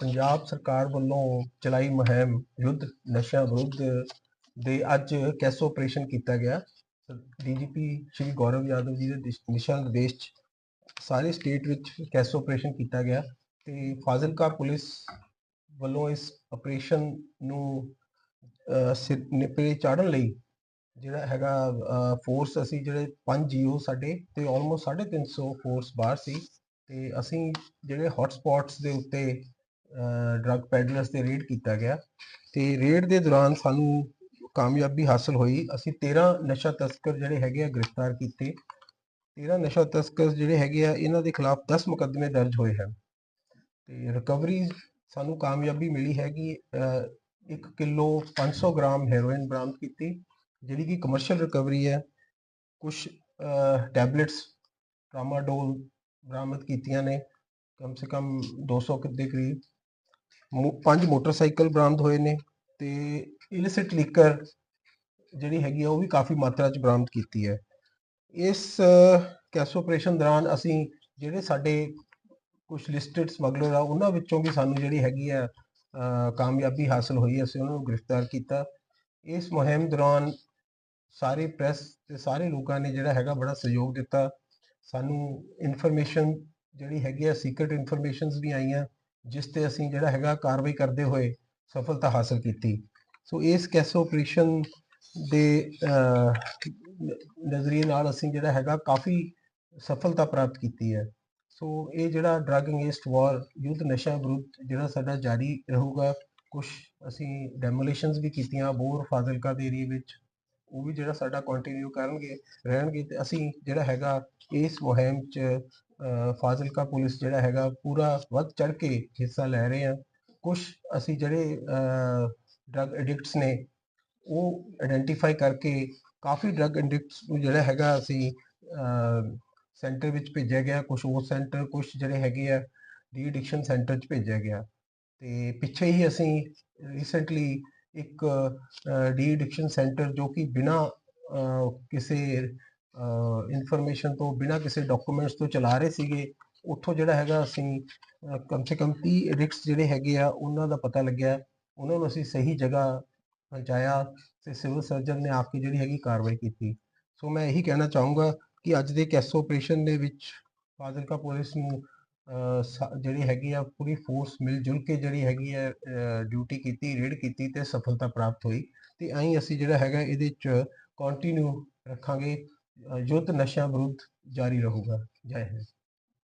ਪੰਜਾਬ ਸਰਕਾਰ ਵੱਲੋਂ ਚਲਾਈ ਮੁਹਿੰਮ ਯੁੱਧ ਨਸ਼ਿਆਂ ਵਿਰੁੱਧ ਦੇ ਅੱਜ ਕੈਸ ਆਪਰੇਸ਼ਨ ਕੀਤਾ ਗਿਆ। ਡੀਜੀਪੀ ਸ਼੍ਰੀ ਗੌਰਵ ਯਾਦਵ ਜੀ ਦੇ ਦਿਸ਼- ਦਿਸ਼ਾ ਨਿਰਦੇਸ਼ 'ਚ ਸਾਰੇ ਸਟੇਟ ਵਿੱਚ ਕੈਸ ਆਪਰੇਸ਼ਨ ਕੀਤਾ ਗਿਆ ਤੇ ਫਾਜ਼ਿਲਕਾ ਪੁਲਿਸ ਵੱਲੋਂ ਇਸ ਆਪਰੇਸ਼ਨ ਨੂੰ ਅ, ਸਿਰ ਨਿਪਰੇ ਚਾੜਨ ਲਈ ਜਿਹੜਾ ਹੈਗਾ ਫੋਰਸ ਅਸੀਂ ਜਿਹੜੇ 5 ਜੀਓ ਸਾਡੇ ਤੇ ਆਲਮੋਸਟ 350 ਫੋਰਸ ਬਾਹਰ ਸੀ। ਤੇ ਅਸੀਂ ਜਿਹੜੇ ਹੌਟ ਸਪੌਟਸ ਦੇ ਉੱਤੇ ਡਰੱਗ ਪੈਡਲਰਸ ਤੇ ਰੇਡ ਕੀਤਾ ਗਿਆ। ਤੇ ਰੇਡ ਦੇ ਦੌਰਾਨ ਸਾਨੂੰ ਕਾਮਯਾਬੀ ਹਾਸਲ ਹੋਈ। ਅਸੀਂ 13 ਨਸ਼ਾ ਤਸਕਰ ਜਿਹੜੇ ਹੈਗੇ ਆ, ਗ੍ਰਿਫਤਾਰ ਕੀਤੇ। 13 ਨਸ਼ਾ ਤਸਕਰ ਜਿਹੜੇ ਹੈਗੇ ਆ, ਇਹਨਾਂ ਦੇ ਖਿਲਾਫ 10 ਮੁਕੱਦਮੇ ਦਰਜ ਹੋਏ ਹਨ। ਤੇ ਰਿਕਵਰੀ ਸਾਨੂੰ ਕਾਮਯਾਬੀ ਮਿਲੀ ਹੈਗੀ 1 ਕਿਲੋ 500 ਗ੍ਰਾਮ ਹੈਰੋਇਨ ਬਰਾਮਦ ਕੀਤੀ, ਜਿਹੜੀ ਕਿ ਕਮਰਸ਼ੀਅਲ ਰਿਕਵਰੀ ਹੈ। ਕੁਝ ਟੈਬਲੇਟਸ ਟਰਾਮਾਡੋਲ ਬਰਾਮਦ ਕੀਤੀਆਂ ਨੇ। ਕਮ ਸੇ ਕਮ 200 ਕੁ ਦੇ ਕਰੀਬ। ਮੋ- ਪੰਜ ਮੋਟਰਸਾਈਕਲ ਬਰਾਮਦ ਹੋਏ ਨੇ ਤੇ ਇਲਿਸਿਟ ਲੀਕਰ ਜਿਹੜੀ ਹੈਗੀ ਆ ਉਹ ਵੀ ਕਾਫੀ ਮਾਤਰਾ ਚ ਬਰਾਮਦ ਕੀਤੀ ਹੈ। ਇਸ ਕੈਸ ਆਪਰੇਸ਼ਨ ਦੌਰਾਨ ਅਸੀਂ ਜਿਹੜੇ ਸਾਡੇ ਕੁਝ ਲਿਸਟਡ ਸਮਗਲਰ ਆ ਉਹਨਾਂ ਵਿੱਚੋਂ ਵੀ ਸਾਨੂੰ ਜਿਹੜੀ ਹੈਗੀ ਆ ਅ, ਕਾਮਯਾਬੀ ਹਾਸਲ ਹੋਈ ਅਸੀਂ ਉਹਨਾਂ ਨੂੰ ਗ੍ਰਿਫਤਾਰ ਕੀਤਾ। ਇਸ ਮੁਹਿੰਮ ਦੌਰਾਨ ਸਾਰੇ ਪ੍ਰੈਸ ਤੇ ਸਾਰੇ ਲੋਕਾਂ ਨੇ ਜਿਹੜਾ ਹੈਗਾ ਬੜਾ ਸਹਿਯੋਗ ਦਿੱਤਾ। ਸਾਨੂੰ ਇਨਫੋਰਮੇਸ਼ਨ ਜਿਹੜੀ ਹੈਗੀ ਆ ਸੀਕ੍ਰੀਟ ਇਨਫੋਰਮੇਸ਼ਨਸ ਵੀ ਆਈਆਂ, ਜਿਸ ਤੇ ਅਸੀਂ ਜਿਹੜਾ ਹੈਗਾ ਕਾਰਵਾਈ ਕਰਦੇ ਹੋਏ ਸਫਲਤਾ ਹਾਸਲ ਕੀਤੀ। ਸੋ ਇਸ ਕੈਸ ਆਪਰੇਸ਼ਨ ਦੇ ਨਜ਼ਰੀਏ ਨਾਲ ਅਸੀਂ ਜਿਹੜਾ ਹੈਗਾ ਕਾਫੀ ਸਫਲਤਾ ਪ੍ਰਾਪਤ ਕੀਤੀ ਹੈ। ਸੋ ਇਹ ਜਿਹੜਾ ਡਰੱਗ ਅਗੇਂਸਟ ਵਾਰ ਯੁੱਧ ਨਸ਼ਾ ਵਿਰੁੱਧ ਜਿਹੜਾ ਸਾਡਾ ਜਾਰੀ ਰਹੂਗਾ ਕੁਝ ਅਸੀਂ ਡੈਮੋਲੀਸ਼ਨਸ ਵੀ ਕੀਤੀਆਂ ਬੋਰ ਫਾਜ਼ਿਲਕਾ ਦੇ ਏਰੀਏ ਵਿੱਚ ਉਹ ਵੀ ਜਿਹੜਾ ਸਾਡਾ ਕੰਟੀਨਿਊ ਕਰਨਗੇ, ਰਹਿਣਗੇ ਤੇ ਅਸੀਂ ਜਿਹੜਾ ਹੈਗਾ ਇਸ ਮੁਹਿੰਮ 'ਚ ਫਾਜ਼ਿਲਕਾ ਪੁਲਿਸ ਜਿਹੜਾ ਹੈਗਾ ਪੂਰਾ ਵੱਧ ਚੜ ਕੇ ਹਿੱਸਾ ਲੈ ਰਹੇ ਆ ਕੁਝ ਅਸੀਂ ਜਿਹੜੇ ਡਰੱਗ ਐਡਿਕਟਸ ਨੇ, ਉਹ ਆਇਡੈਂਟੀਫਾਈ ਕਰਕੇ ਕਾਫੀ ਡਰੱਗ ਐਡਿਕਟਸ ਨੂੰ ਜਿਹੜਾ ਹੈਗਾ ਅਸੀਂ ਸੈਂਟਰ ਵਿੱਚ ਭੇਜਿਆ ਗਿਆ। ਕੁਝ ਉਸ ਸੈਂਟਰ ਕੁਝ ਜਿਹੜੇ ਹੈਗੇ ਆ ਡੀ ਐਡਿਕਸ਼ਨ ਸੈਂਟਰ 'ਚ ਭੇਜਿਆ ਗਿਆ। ਤੇ ਪਿੱਛੇ ਹੀ ਅਸੀਂ ਰੀਸੈਂਟਲੀ ਇੱਕ ਡੀ ਐਡਿਕਸ਼ਨ ਸੈਂਟਰ ਜੋ ਕਿ ਬਿਨਾ ਕਿਸੇ ਇਨਫੋਰਮੇਸ਼ਨ ਤੋਂ, ਬਿਨਾ ਕਿਸੇ ਡਾਕੂਮੈਂਟਸ ਤੋਂ ਚਲਾ ਰਹੇ ਸੀਗੇ, ਉੱਥੋਂ ਜਿਹੜਾ ਹੈਗਾ ਅਸੀਂ ਕਮ ਸੇ ਕਮ 30 ਐਡਿਕਟਸ ਜਿਹੜੇ ਹੈਗੇ ਆ, ਉਹਨਾਂ ਦਾ ਪਤਾ ਲੱਗਿਆ। ਉਹਨਾਂ ਨੂੰ ਅਸੀਂ ਸਹੀ ਜਗ੍ਹਾ ਪਹੁੰਚਾਇਆ ਤੇ ਸਿਵਲ ਸਰਜਨ ਨੇ ਆ ਕੇ ਜਿਹੜੀ ਹੈਗੀ ਕਾਰਵਾਈ ਕੀਤੀ। ਸੋ ਮੈਂ ਇਹੀ ਕਹਿਣਾ ਚਾਹੂੰਗਾ ਕਿ ਅੱਜ ਦੇ ਕੈਸੋ ਆਪਰੇਸ਼ਨ ਦੇ ਵਿੱਚ ਫਾਜ਼ਿਲਕਾ ਪੁਲਿਸ ਨੂੰ ਜਿਹੜੀ ਹੈਗੀ ਆ, ਪੂਰੀ ਫੋਰਸ ਮਿਲ ਜੁਲ ਕੇ ਜਿਹੜੀ ਹੈਗੀ ਆ ਡਿਊਟੀ ਕੀਤੀ ਰੇਡ ਕੀਤੀ ਤੇ ਸਫਲਤਾ ਪ੍ਰਾਪਤ ਹੋਈ। ਤੇ ਐਂ ਅਸੀਂ ਜਿਹੜਾ ਹੈਗਾ, ਇਹਦੇ ਚ ਕੰਟੀਨਿਊ ਰੱਖਾਂਗੇ। ਯੁੱਧ ਨਸ਼ਿਆਂ ਵਿਰੁੱਧ ਜਾਰੀ ਰਹੂਗਾ। ਜੈ ਹਿੰਦ।